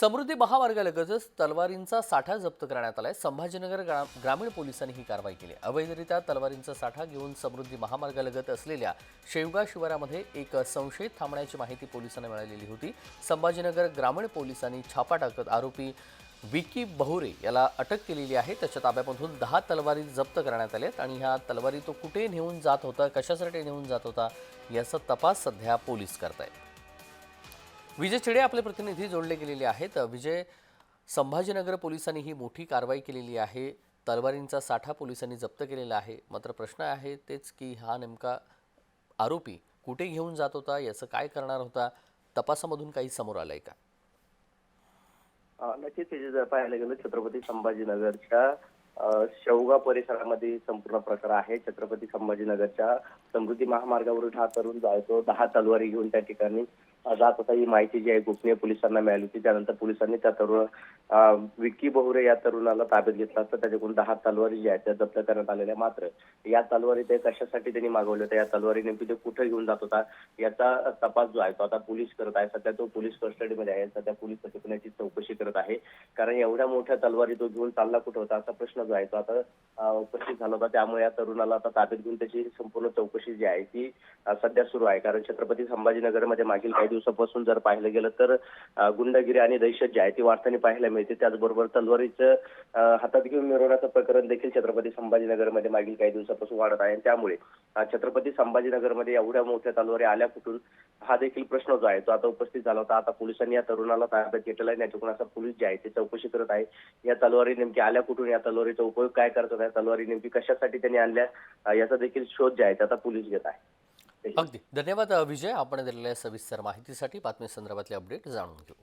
समृद्धी महामार्गालगतच तलवारींचा साठा जप्त करण्यात आलाय. संभाजीनगर ग्रा- ग्रामीण पोलिसांनी ही कारवाई केली. अवैधरित्या तलवारींचा साठा घेऊन समृद्धी महामार्गालगत असलेल्या शेवगा शिवारामध्ये एक संशयित थांबण्याची माहिती पोलिसांना मिळालेली होती. संभाजीनगर ग्रामीण पोलिसांनी छापा टाकत आरोपी विकी बहुरे याला अटक केलेली आहे. त्याच्या ताब्यामधून दहा तलवारी जप्त करण्यात आल्यात आणि ह्या तलवारी तो कुठे नेऊन जात होता कशासाठी नेऊन जात होता याचा तपास सध्या पोलीस करतायत. विजय चिडे आपले प्रतिनिधी जोडले गेलेले आहेत. विजय संभाजीनगर पोलिसांनी ही मोठी कारवाई केलेली आहे. तलवारींचा साठा पोलिसांनी जप्त केलेला आहे. मात्र प्रश्न आहे तेच की हा नेमका आरोपी कुठे घेऊन जात होता? याचं काय करणार होता? तपासामधून काही समोर आलंय का? नक्कीच जर पाहायला गेलं छत्रपती संभाजीनगरच्या शेवगा परिसरामध्ये संपूर्ण प्रकार आहे. छत्रपती संभाजीनगरच्या समृद्धी महामार्गावरून हा तरुण जायचो. दहा तलवारी घेऊन त्या ठिकाणी जात होता. ही माहिती जी आहे गोपनीय पोलिसांना मिळाली होती. त्यानंतर पोलिसांनी त्या तरुण विक्की बहुरे या तरुणाला ताब्यात घेतला असता. त्याच्याकडून दहा तलवारी ज्या आहेत त्या जप्त करण्यात आलेल्या. मात्र या तलवारी ते कशासाठी त्यांनी मागवल्या होत्या? या तलवारी नेमकी ते कुठे घेऊन जात होता? याचा तपास जो आहे तो आता पोलीस करत आहे. सध्या तो पोलीस कस्टडीमध्ये आहे. सध्या पोलीस त्याची चौकशी करत आहे. कारण एवढ्या मोठ्या तलवारी तो घेऊन चालला कुठं होता असा प्रश्न जो आहे तो आता उपस्थित झाला होता. त्यामुळे या तरुणाला आता ताब्यात घेऊन त्याची संपूर्ण चौकशी जी आहे ती सध्या सुरू आहे. कारण छत्रपती संभाजीनगरमध्ये मागील काही दिवसापासून जर पाहिलं गेलं तर गुंडगिरी आणि दहशत जी आहे ती वाढताना पाहायला मिळते. त्याचबरोबर तलवारीचं हातात घेऊन मिरवण्याचं प्रकरण देखील छत्रपती संभाजीनगरमध्ये मागील काही दिवसापासून वाढत आहे. त्यामुळे छत्रपती संभाजीनगरमध्ये एवढ्या मोठ्या तलवारी आल्या कुठून? हा देखील प्रश्न जो आहे तो आता उपस्थित झाला होता. आता पोलिसांनी या तरुणाला ताब्यात घेतलेला आहे. त्याच्याकडून आता पोलीस जे आहे ते चौकशी करत आहे. या तलवारी नेमकी आल्या कुठून? या तलवारीचा उपयोग काय करतात? या तलवारी नेमकी कशासाठी त्यांनी आणल्या? याचा देखील शोध जे आहे त्याचा पोलीस घेत आहे. अगदी. धन्यवाद विजय. आपण दिलेल्या सविस्तर माहितीसाठी बातमी संदर्भातले अपडेट जाणून घेऊ.